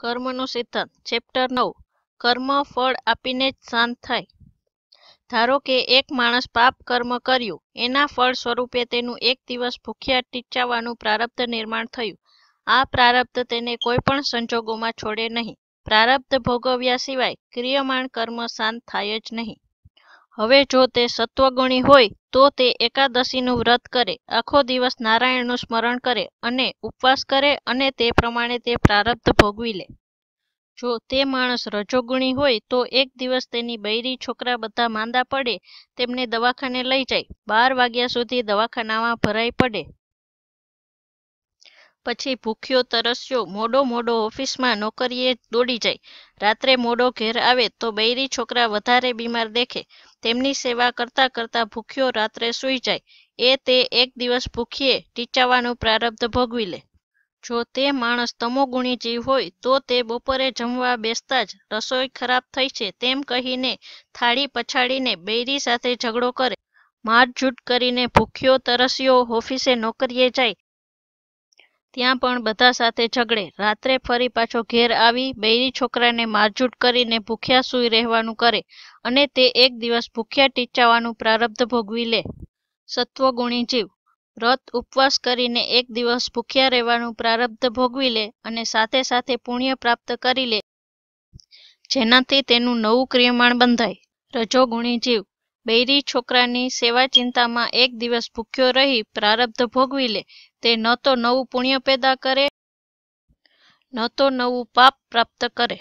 કર્મનો સિદ્ધાંત. ચેપ્ટર નવ. કર્મ ફળ આપીને જ શાંત થાય. ધારો કે એક માણસ પાપ કર્મ કર્યું. એના ફળ સ્વરૂપે તેનું એક દિવસ ભૂખ્યા ટીચાવાનું પ્રારબ્ધ નિર્માણ થયું. આ પ્રારબ્ધ તેને કોઈ પણ સંજોગોમાં છોડે નહીં. પ્રારબ્ધ ભોગવ્યા સિવાય ક્રિયમાણ કર્મ શાંત થાય જ નહીં. હવે જો તે સત્વગુણી હોય, તો તે એકાદશીનું વ્રત કરે, આખો દિવસ નારાયણનું સ્મરણ કરે અને ઉપવાસ કરે અને તે પ્રમાણે તે પ્રારબ્ધ ભોગવી લે. જો તે માણસ રજોગુણી હોય, તો એક દિવસ તેની બૈરી છોકરા બધા માંદા પડે, તેમને દવાખાને લઈ જાય, બાર વાગ્યા સુધી દવાખાનામાં ભરાઈ પડે. પછી ભૂખ્યો તરસ્યો. મોડો મોડો ઓફિસમાં નોકરીએ દોડી જાય. રાત્રે મોડો ઘેર આવે તો બૈરી છોકરા વધારે બીમાર દેખે. તેમની સેવા કરતા કરતા ભૂખ્યો રાત્રે સૂઈ જાય. એ તે એક દિવસ ભૂખીએ ટીચાવાનું પ્રારબ્ધ ભોગવી લે. જો તે માણસ તમોગુણી જીવ હોય તો તે બપોરે જમવા બેસતા જ રસોઈ ખરાબ થઈ છે તેમ કહીને થાળી પછાડીને બૈરી સાથે ઝઘડો કરે. મારઝૂટ કરીને ભૂખ્યો તરસ્યો. ઓફિસે નોકરીએ જાય. ત્યાં પણ બધા સાથે ઝઘડે. રાત્રે ફરી પાછો ઘેર આવી બૈરી છોકરાને મારઝૂટ કરીને ભૂખ્યા સૂઈ રહેવાનું કરે અને તે એક દિવસ ભૂખ્યા ટીચાવાનું પ્રારબ્ધ ભોગવી લે. સત્વગુણી જીવ. વ્રત, ઉપવાસ કરીને એક દિવસ ભૂખ્યા રહેવાનું પ્રારબ્ધ ભોગવી લે અને સાથે સાથે પુણ્ય પ્રાપ્ત કરી લે. જેનાથી તેનું નવું ક્રિયમાણ બંધાય. રજોગુણી જીવ. બૈરી છોકરાની સેવા ચિંતામાં એક દિવસ ભૂખ્યો રહી પ્રારબ્ધ ભોગવી લે. તે ન તો નવું પુણ્ય પેદા કરે, ન તો નવું પાપ પ્રાપ્ત કરે.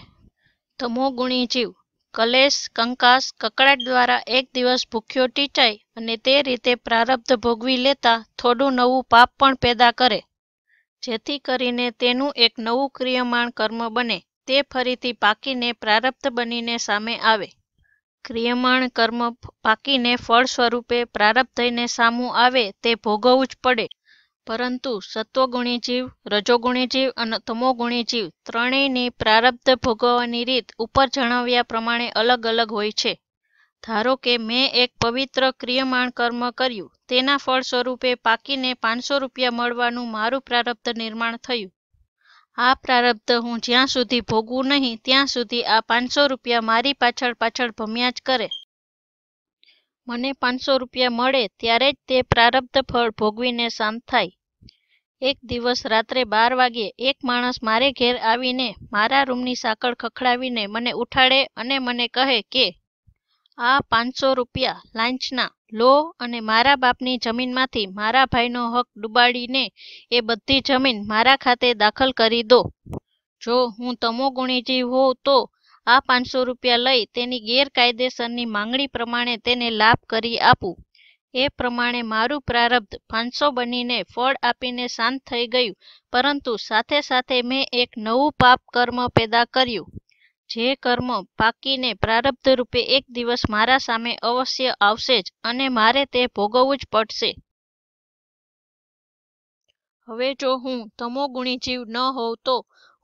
તમોગુણી જીવ. કલેશ, કંકાસ, કકળાટ દ્વારા એક દિવસ ભૂખ્યો ટીચાય અને તે રીતે પ્રારબ્ધ ભોગવી લેતા થોડું નવું પાપ પણ પેદા કરે. જેથી કરીને તેનું એક નવું ક્રિયમાણ કર્મ બને. તે ફરીથી પાકીને પ્રારબ્ધ બનીને સામે આવે. ક્રિયમાણ કર્મ પાકીને ફળ સ્વરૂપે પ્રારબ્ધ થઈને સામું આવે તે ભોગવવું જ પડે. પરંતુ સત્વગુણી જીવ રજોગુણી જીવ અને તમોગુણી જીવ ત્રણેયની પ્રારબ્ધ ભોગવવાની રીત ઉપર જણાવ્યા પ્રમાણે અલગ અલગ હોય છે. ધારો કે મેં એક પવિત્ર ક્રિયમાણ કર્મ કર્યું, તેના ફળ સ્વરૂપે પાકીને પાંચસો રૂપિયા મળવાનું મારું પ્રારબ્ધ નિર્માણ થયું. આ પ્રારબ્ધ હું જ્યાં સુધી ભોગવું નહીં, ત્યાં સુધી આ પાંચસો રૂપિયા મારી પાછળ પાછળ ભમ્યા જ કરે. મને પાંચસો રૂપિયા મળે ત્યારે જ તે પ્રારબ્ધ ફળ ભોગવીને શાંત થાય. એક દિવસ રાત્રે બાર વાગ્યે એક માણસ મારે ઘેર આવીને મારા રૂમની સાંકળ ખખડાવીને મને ઉઠાડે અને મને કહે કે, આ પાંચસો રૂપિયા લાંચના લો અને મારા બાપની જમીનમાંથી મારા ભાઈનો હક ડૂબાડીને એ બધી જમીન મારા ખાતે દાખલ કરી દો. જો હું તમો ગુણીજી હોઉં તો આ પાંચસો રૂપિયા લઈ તેની ગેરકાયદેસરની માંગણી પ્રમાણે તેને લાભ કરી આપું. એ પ્રમાણે મારું પ્રારબ્ધ પાંચસો બનીને ફળ આપીને શાંત થઈ ગયું, પરંતુ સાથે સાથે મેં એક નવું પાપ કર્મ પેદા કર્યું. જે કર્મ પાકીને પ્રારબ્ધ રૂપે એક દિવસ મારા સામે અવશ્ય આવશે જ અને મારે તે ભોગવવું જ પડશે. હવે જો હું તમોગુણી જીવ ન હોઉં તો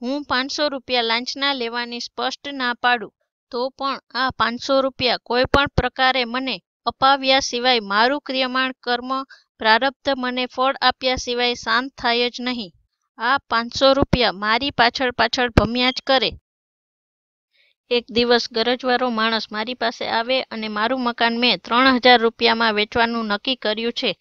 હું પાંચસો રૂપિયા લાંચના લેવાની સ્પષ્ટ ના પાડું, તો પણ આ પાંચસો રૂપિયા કોઈ પણ પ્રકારે મને અપાવ્યા સિવાય મારું ક્રિયમાણ કર્મ પ્રારબ્ધ મને ફળ આપ્યા સિવાય શાંત થાય જ નહીં. આ પાંચસો રૂપિયા મારી પાછળ પાછળ ભમ્યા જ કરે. એક દિવસ ગરજવાળો માણસ મારી પાસે આવે અને મારું મકાન મેં ત્રણ હજાર રૂપિયામાં વેચવાનું નક્કી કર્યું છે.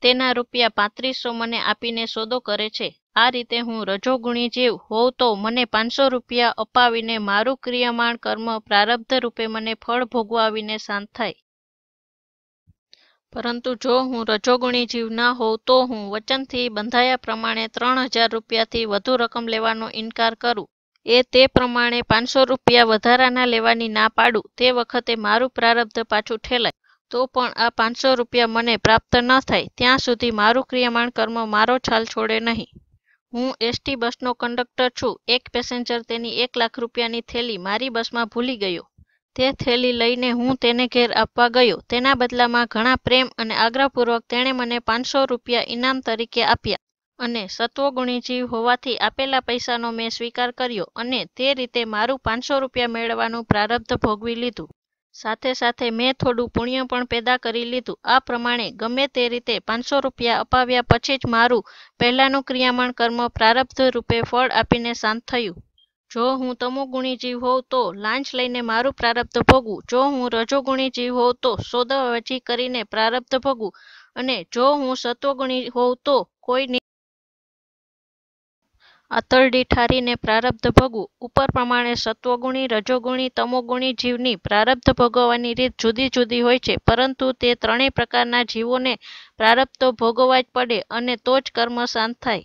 તેના રૂપિયા પાંત્રીસો મને આપીને સોદો કરે છે. આ રીતે હું રજોગુણી જીવ હોઉં તો મને પાંચસો રૂપિયા અપાવીને મારું ક્રિયમાણ કર્મ પ્રારબ્ધ રૂપે મને ફળ ભોગવાવીને શાંત થાય. પરંતુ જો હું રજોગુણી જીવ ના હોઉં તો હું વચનથી બંધાયા પ્રમાણે ત્રણ હજાર રૂપિયાથી વધુ રકમ લેવાનો ઇનકાર કરું. એ તે પ્રમાણે પાંચસો રૂપિયા વધારાના લેવાની ના પાડું તે વખતે મારું પ્રારબ્ધ પાછું ઠેલાય. તો પણ આ પાંચસો રૂપિયા મને પ્રાપ્ત ન થાય, ત્યાં સુધી મારું ક્રિયમાણ કર્મ મારો છાલ છોડે નહીં. હું એસટી બસનો કંડક્ટર છું, એક પેસેન્જર તેની એક લાખ રૂપિયાની થેલી મારી બસમાં ભૂલી ગયો. તે થેલી લઈને હું તેને ઘેર આપવા ગયો, તેના બદલામાં ઘણા પ્રેમ અને આગ્રહપૂર્વક તેણે મને પાંચસો રૂપિયા ઇનામ તરીકે આપ્યા. અને સત્વગુણી જીવ હોવાથી આપેલા પૈસાનો મેં સ્વીકાર કર્યો અને તે રીતે મારું પાંચસો રૂપિયા મેળવવાનું પ્રારબ્ધ ભોગવી લીધું. સાથે સાથે મેં થોડું પુણ્ય પણ પેદા કરી લીધું. આ પ્રમાણે ગમે તે રીતે પાંચસો રૂપિયા અપાવ્યા પછી જ મારું પહેલાંનું ક્રિયામણ કર્મ પ્રારબ્ધ રૂપે ફળ આપીને શાંત થયું. જો હું તમોગુણી જીવ હોઉં તો લાંચ લઈને મારું પ્રારબ્ધ ભોગવું. જો હું રજોગુણી જીવ હોઉં તો સોદાબાજી કરીને પ્રારબ્ધ ભોગવું. અને જો હું સત્વગુણી હોઉં તો કોઈ આંતરડી ઠારીને પ્રારબ્ધ ભોગવું ઉપર પ્રમાણે સત્વગુણી, રજોગુણી, તમોગુણી જીવની પ્રારબ્ધ ભોગવવાની રીત જુદી જુદી હોય છે, પરંતુ તે ત્રણેય પ્રકારના જીવોને પ્રારબ્ધ ભોગવવા જ પડે અને તો જ કર્મ શાંત થાય.